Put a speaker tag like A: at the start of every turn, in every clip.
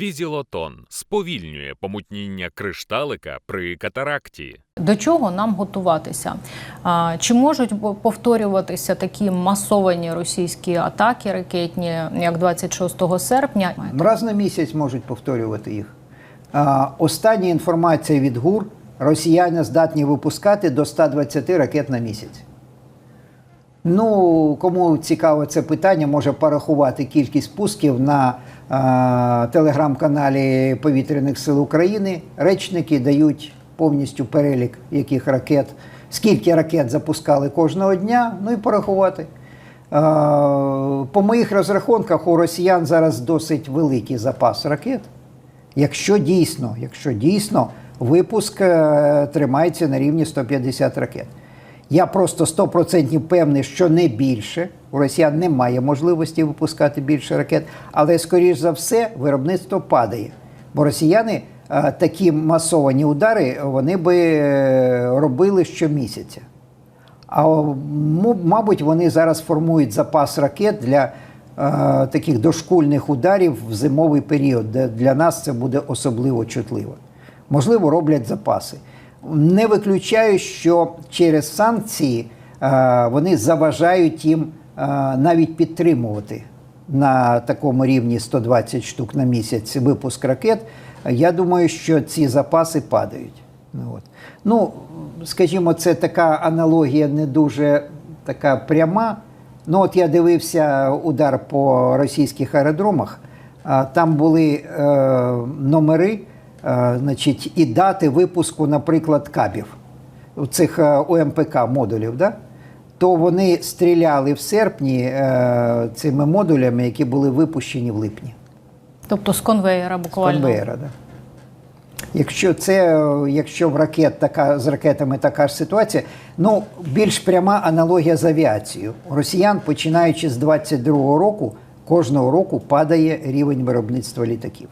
A: Візілотон сповільнює помутніння кришталика при катаракті.
B: До чого нам готуватися? Чи можуть повторюватися такі масовані російські атаки ракетні, як 26 серпня?
C: Раз на місяць можуть повторювати їх. Остання інформація від ГУР: росіяни здатні випускати до 120 ракет на місяць. Ну, кому цікаво це питання, може порахувати кількість пусків на а, телеграм-каналі Повітряних сил України. Речники дають повністю перелік яких ракет, скільки ракет запускали кожного дня, ну і порахувати. Е, По моїх розрахунках у росіян зараз досить великий запас ракет. Якщо дійсно, якщо дійсно випуск е, тримається на рівні 150 ракет. Я просто 100% певний, що не більше. У росіян немає можливості випускати більше ракет, але, скоріш за все, виробництво падає. Бо росіяни е, такі масовані удари вони би е, робили щомісяця. А мабуть, вони зараз формують запас ракет для е, таких дошкульних ударів в зимовий період, де для нас це буде особливо чутливо. Можливо, роблять запаси. Не виключаю, що через санкції е, вони заважають їм е, навіть підтримувати на такому рівні 120 штук на місяць випуск ракет. Я думаю, що ці запаси падають. Ну, от. ну скажімо, це така аналогія не дуже така пряма. Ну, от я дивився удар по російських аеродромах. Там були е, номери, значить, і дати випуску, наприклад, кабів цих е, ОМПК модулів. Да? То вони стріляли в серпні е, цими модулями, які були випущені в липні.
B: Тобто з конвеєра буквально.
C: Конвейера, да. Якщо це, е, якщо в ракет така з ракетами така ж ситуація, ну більш пряма аналогія з авіацією. Росіян, починаючи з 22-го року, кожного року падає рівень виробництва літаків.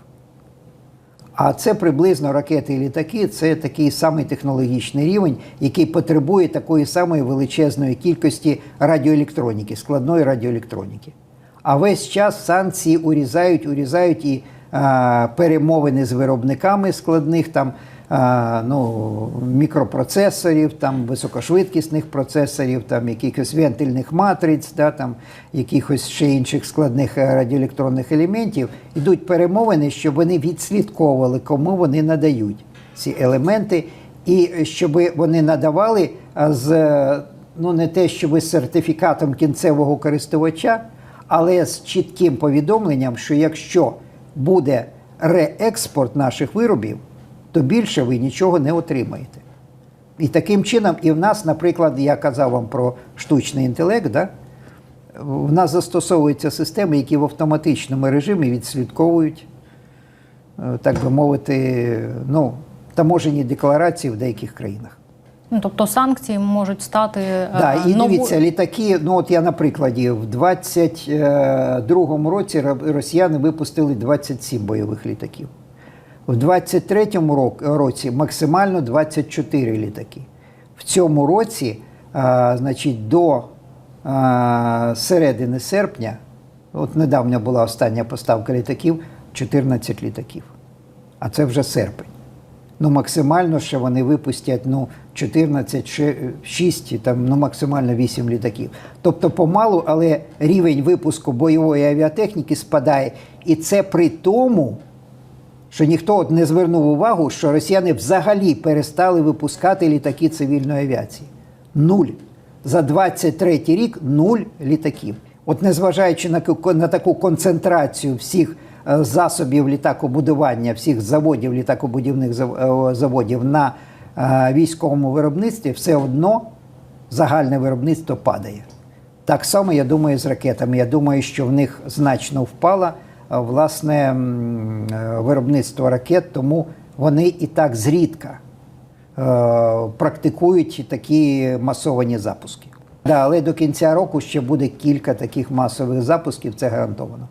C: А це приблизно ракети і літаки це такий самий технологічний рівень, який потребує такої самої величезної кількості радіоелектроніки, складної радіоелектроніки. А весь час санкції урізають, урізають і а, перемовини з виробниками складних там ну, мікропроцесорів, там високошвидкісних процесорів, там якихось вентильних матриць, да, там якихось ще інших складних е, радіоелектронних елементів. Ідуть перемовини, щоб вони відслідковували, кому вони надають ці елементи, і щоб вони надавали з е, ну не те, щоб з сертифікатом кінцевого користувача, але з чітким повідомленням, що якщо буде реекспорт наших виробів, то більше ви нічого не отримаєте. І таким чином, і в нас, наприклад, я казав вам про штучний інтелект, да? в нас застосовуються системи, які в автоматичному режимі відслідковують, е, так би мовити, ну, таможені декларації в деяких країнах.
B: Ну, тобто санкції можуть стати е,
C: Да, і
B: нову-
C: дивіться, літаки. Ну от я на прикладі, в 22-му році росіяни випустили 27 бойових літаків. В 23-му році максимально 24 літаки. В цьому році, а, значить, до а, середини серпня, от недавно була остання поставка літаків, 14 літаків. А це вже серпень. Ну, максимально ще вони випустять ну, 14, ще 6, там, ну, максимально 8 літаків. Тобто помалу, але рівень випуску бойової авіатехніки спадає. І це при тому, що ніхто от не звернув увагу, що росіяни взагалі перестали випускати літаки цивільної авіації. Нуль. За 23 рік нуль літаків. От незважаючи на, на таку концентрацію всіх е, засобів літакобудування, всіх заводів, літакобудівних е, заводів на е, військовому виробництві, все одно загальне виробництво падає. Так само, я думаю, з ракетами. Я думаю, що в них значно впало е, власне е, виробництво ракет, тому вони і так зрідка е, практикують такі масовані запуски. Да, але до кінця року ще буде кілька таких масових запусків, це гарантовано.